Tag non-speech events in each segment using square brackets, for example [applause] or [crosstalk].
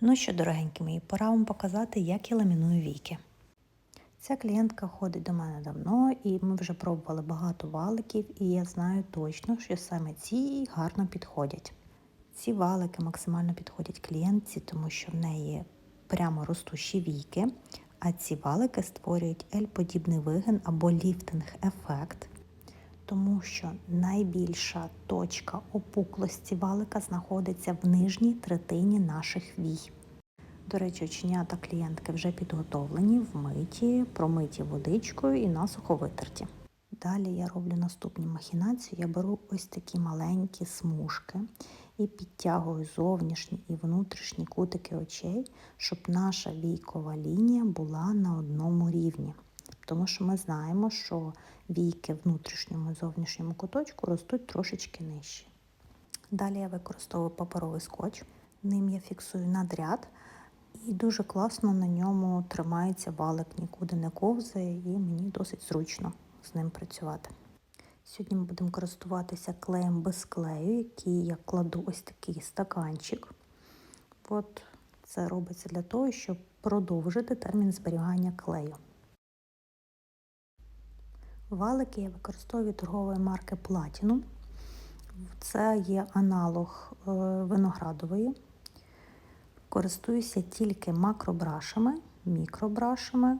Ну що, дорогенькі мої, пора вам показати, як я ламіную віки. Ця клієнтка ходить до мене давно, і ми вже пробували багато валиків, і я знаю точно, що саме ці гарно підходять. Ці валики максимально підходять клієнтці, тому що в неї прямо ростущі віки, а ці валики створюють L-подібний вигин або ліфтинг-ефект, тому що найбільша точка опуклості валика знаходиться в нижній третині наших вій. До речі, оченята клієнтки вже підготовлені, вмиті, промиті водичкою і насухо витерті. Далі я роблю наступні махінації. Я беру ось такі маленькі смужки і підтягую зовнішні і внутрішні кутики очей, щоб наша війкова лінія була на одному рівні. Тому що ми знаємо, що війки внутрішньому і зовнішньому куточку ростуть трошечки нижче. Далі я використовую паперовий скотч, ним я фіксую надряд. І дуже класно на ньому тримається валик, нікуди не ковзає, і мені досить зручно з ним працювати. Сьогодні ми будемо користуватися клеєм без клею, який я кладу ось такий стаканчик. От це робиться для того, щоб продовжити термін зберігання клею. Валики я використовую торгової марки Platinum. Це є аналог е, виноградової. Користуюся тільки макробрашами, мікробрашами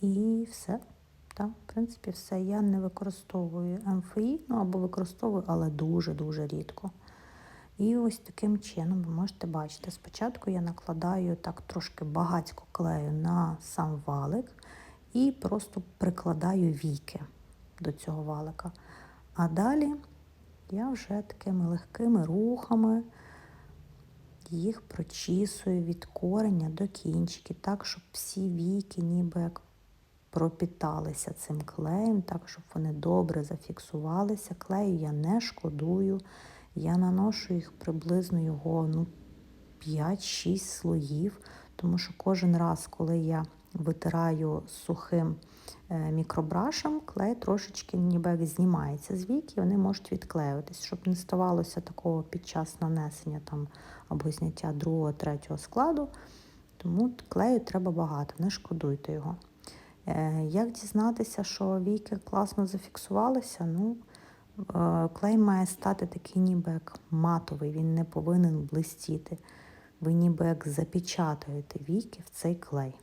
і все. Так, в принципі, все. Я не використовую МФІ, ну або використовую, але дуже-дуже рідко. І ось таким чином ви можете бачити, спочатку я накладаю так трошки багатько клею на сам валик і просто прикладаю віки до цього валика. А далі я вже такими легкими рухами їх прочісую від кореня до кінчики, так, щоб всі віки ніби як пропіталися цим клеєм, так, щоб вони добре зафіксувалися. Клею я не шкодую. Я наношу їх приблизно його ну, 5-6 слоїв, тому що кожен раз, коли я витираю сухим е, мікробрашем, клей трошечки ніби як знімається з вік, і вони можуть відклеюватись, щоб не ставалося такого під час нанесення там або зняття другого, третього складу. Тому клею треба багато, не шкодуйте його. Е, як дізнатися, що віки класно зафіксувалися? Ну, е, Клей має стати такий ніби як матовий, він не повинен блистіти. Ви ніби як запечатуєте віки в цей клей.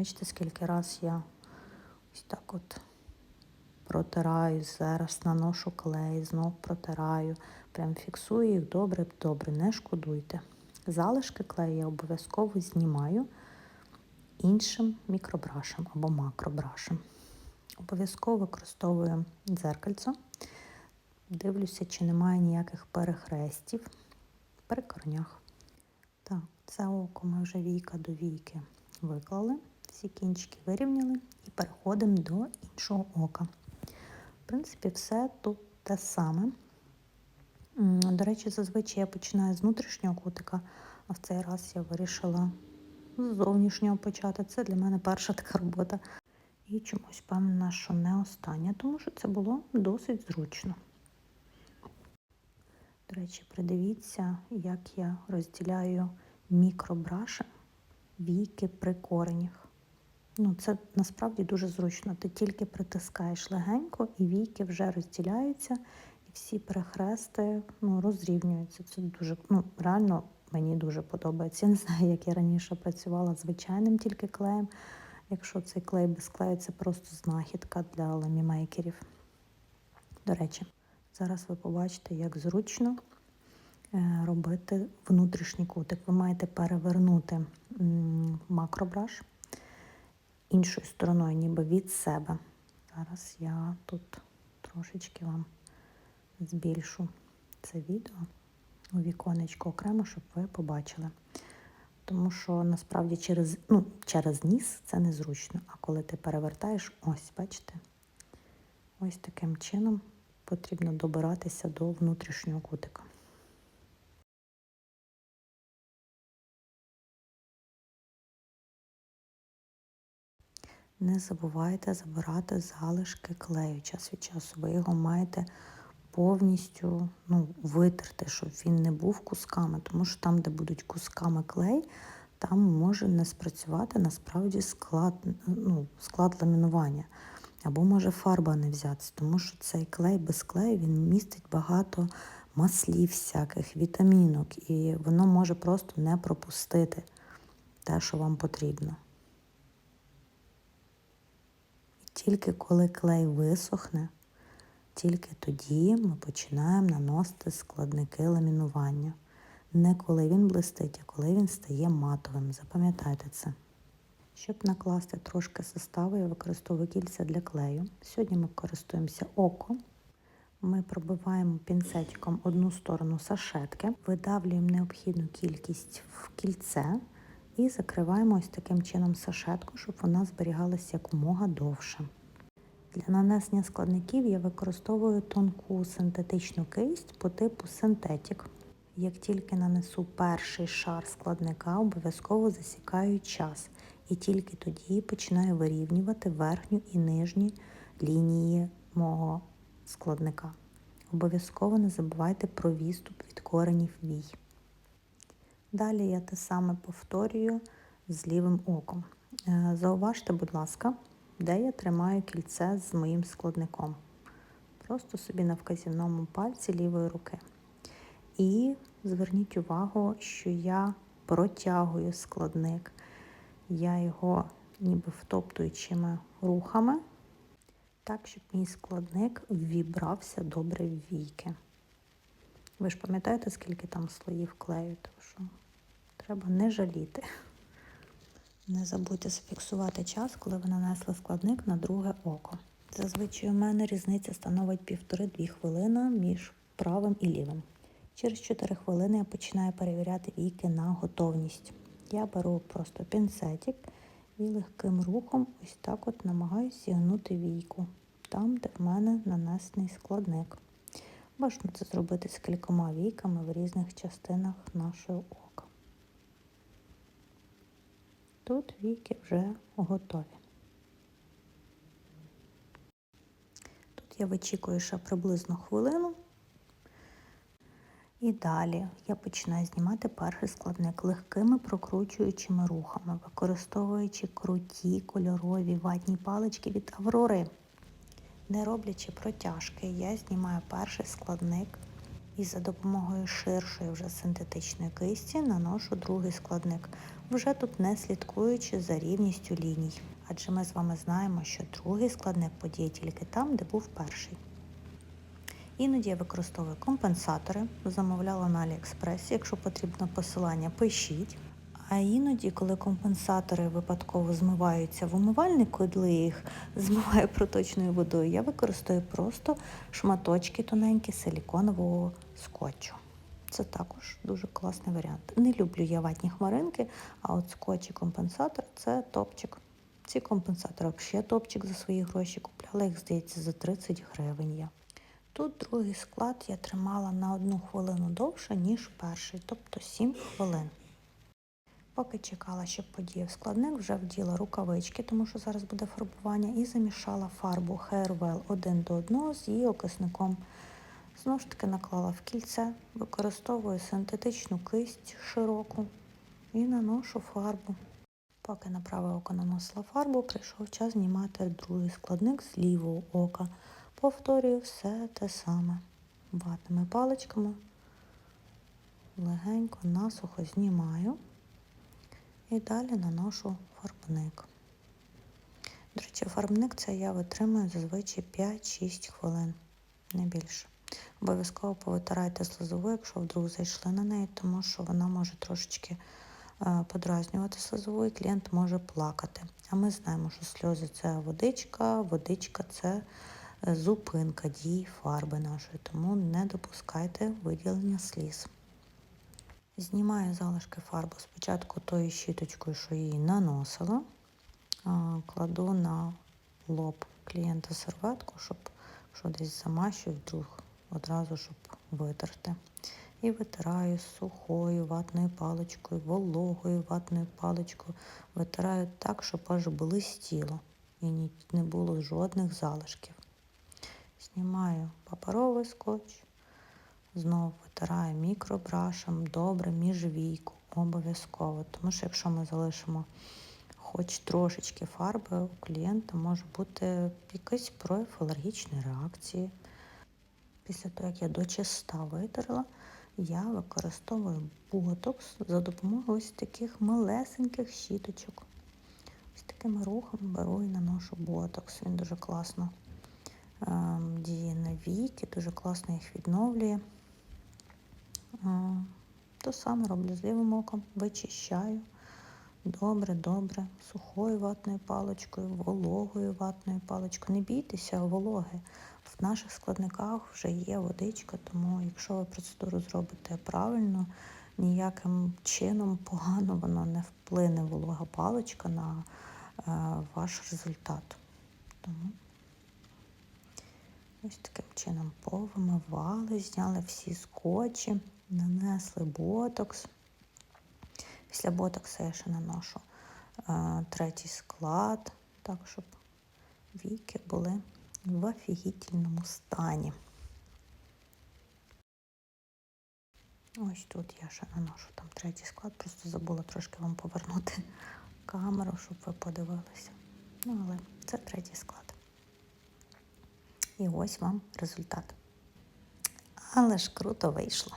Бачите, скільки раз я ось так от протираю, зараз наношу клей, знов протираю, прям фіксую їх добре, добре, не шкодуйте. Залишки клею я обов'язково знімаю іншим мікробрашем або макробрашем. Обов'язково використовую дзеркальце, дивлюся, чи немає ніяких перехрестів при корнях. Так, це око ми вже війка до війки виклали, всі кінчики вирівняли і переходимо до іншого ока. В принципі, все тут те саме. До речі, зазвичай я починаю з внутрішнього кутика, а в цей раз я вирішила з зовнішнього почати. Це для мене перша така робота. І чомусь певна, що не остання, тому що це було досить зручно. До речі, придивіться, як я розділяю мікробрашем війки при коренях. Ну, Це насправді дуже зручно. Ти тільки притискаєш легенько, і війки вже розділяються, і всі перехрести ну, розрівнюються. Це дуже ну, реально мені дуже подобається. Я не знаю, як я раніше працювала звичайним тільки клеєм. Якщо цей клей без клею, це просто знахідка для ламімейкерів. До речі, зараз ви побачите, як зручно е, робити внутрішній кутик. Ви маєте перевернути макробраш іншою стороною, ніби від себе. Зараз я тут трошечки вам збільшу це відео у віконечко окремо, щоб ви побачили. Тому що насправді через ну, через ніс це незручно. А коли ти перевертаєш, ось, бачите, ось таким чином потрібно добиратися до внутрішнього кутика. Не забувайте забирати залишки клею час від часу. Ви його маєте повністю ну, витерти, щоб він не був кусками, тому що там, де будуть кусками клей, там може не спрацювати насправді склад, ну, склад ламінування. Або може фарба не взятися, тому що цей клей без клею він містить багато маслів всяких, вітамінок, і воно може просто не пропустити те, що вам потрібно. І тільки коли клей висохне, тільки тоді ми починаємо наносити складники ламінування. Не коли він блистить, а коли він стає матовим. Запам'ятайте це. Щоб накласти трошки составу, я використовую кільця для клею. Сьогодні ми користуємося око. Ми пробиваємо пінцетиком одну сторону сашетки, видавлюємо необхідну кількість в кільце і закриваємо ось таким чином сашетку, щоб вона зберігалася якомога довше. Для нанесення складників я використовую тонку синтетичну кисть по типу синтетик. Як тільки нанесу перший шар складника, обов'язково засікаю час і тільки тоді починаю вирівнювати верхню і нижні лінії мого складника. Обов'язково не забувайте про відступ від коренів вій. Далі я те саме повторюю з лівим оком. Е, зауважте, будь ласка, де я тримаю кільце з моїм складником. Просто собі на вказівному пальці лівої руки. І зверніть увагу, що я протягую складник. Я його ніби втоптуючими рухами, так, щоб мій складник ввібрався добре в війки. Ви ж пам'ятаєте, скільки там слоїв клею, тому що треба не жаліти. Не забудьте зафіксувати час, коли ви нанесли складник на друге око. Зазвичай у мене різниця становить півтори-дві хвилини між правим і лівим. Через 4 хвилини я починаю перевіряти віки на готовність. Я беру просто пінцетик і легким рухом ось так от намагаюся зігнути війку, там, де в мене нанесений складник. Бажано це зробити з кількома війками в різних частинах нашого ока. Тут віки вже готові. Тут я вичікую ще приблизно хвилину. І далі я починаю знімати перший складник легкими прокручуючими рухами, використовуючи круті кольорові ватні палички від Аврори. Не роблячи протяжки, я знімаю перший складник і за допомогою ширшої вже синтетичної кисті наношу другий складник, вже тут не слідкуючи за рівністю ліній. Адже ми з вами знаємо, що другий складник подіє тільки там, де був перший. Іноді я використовую компенсатори, замовляла на Аліекспресі, якщо потрібно посилання, пишіть. А іноді, коли компенсатори випадково змиваються в умивальник, коли їх [laughs] змиваю проточною водою, я використовую просто шматочки тоненькі силіконового скотчу. Це також дуже класний варіант. Не люблю я ватні хмаринки, а от скотч і компенсатор це топчик. Ці компенсатори взагалі топчик за свої гроші купляла їх, здається, за 30 гривень я. Тут другий склад я тримала на одну хвилину довше, ніж перший, тобто 7 хвилин. Поки чекала, щоб подіяв складник, вже вділа рукавички, тому що зараз буде фарбування, і замішала фарбу Hairwell один до одного з її окисником. Знову ж таки наклала в кільце, використовую синтетичну кисть широку і наношу фарбу. Поки на праве око наносила фарбу, прийшов час знімати другий складник з лівого ока. Повторюю все те саме. Ватними паличками легенько насухо знімаю і далі наношу фарбник. До речі, фарбник це я витримую зазвичай 5-6 хвилин, не більше. Обов'язково повитирайте слизову, якщо вдруг зайшли на неї, тому що вона може трошечки е, подразнювати слизову і клієнт може плакати. А ми знаємо, що сльози це водичка, водичка це зупинка дії фарби нашої, тому не допускайте виділення сліз. Знімаю залишки фарби спочатку тою щіточкою, що її наносила, кладу на лоб клієнта серветку, щоб що десь замащую, вдруг одразу, щоб витерти. І витираю сухою ватною паличкою, вологою ватною паличкою. Витираю так, щоб аж блистіло і не було жодних залишків. знімаю паперовий скотч, знову витираю мікробрашем, добре між війку, обов'язково. Тому що якщо ми залишимо хоч трошечки фарби, у клієнта може бути якийсь прояв алергічної реакції. Після того, як я до чиста витерла, я використовую ботокс за допомогою ось таких малесеньких щіточок. Ось такими рухами беру і наношу ботокс. Він дуже класно ем, діє на віки, дуже класно їх відновлює. То саме роблю з лівим оком, вичищаю. Добре, добре, сухою ватною паличкою, вологою ватною паличкою. Не бійтеся вологи. В наших складниках вже є водичка, тому якщо ви процедуру зробите правильно, ніяким чином погано воно не вплине волога паличка на е, ваш результат. Тому ось таким чином повимивали, зняли всі скотчі, нанесли ботокс. Після ботокса я ще наношу е, третій склад, так, щоб віки були в офігітельному стані. Ось тут я ще наношу там третій склад, просто забула трошки вам повернути камеру, щоб ви подивилися. Ну, але це третій склад. І ось вам результат. Але ж круто вийшло.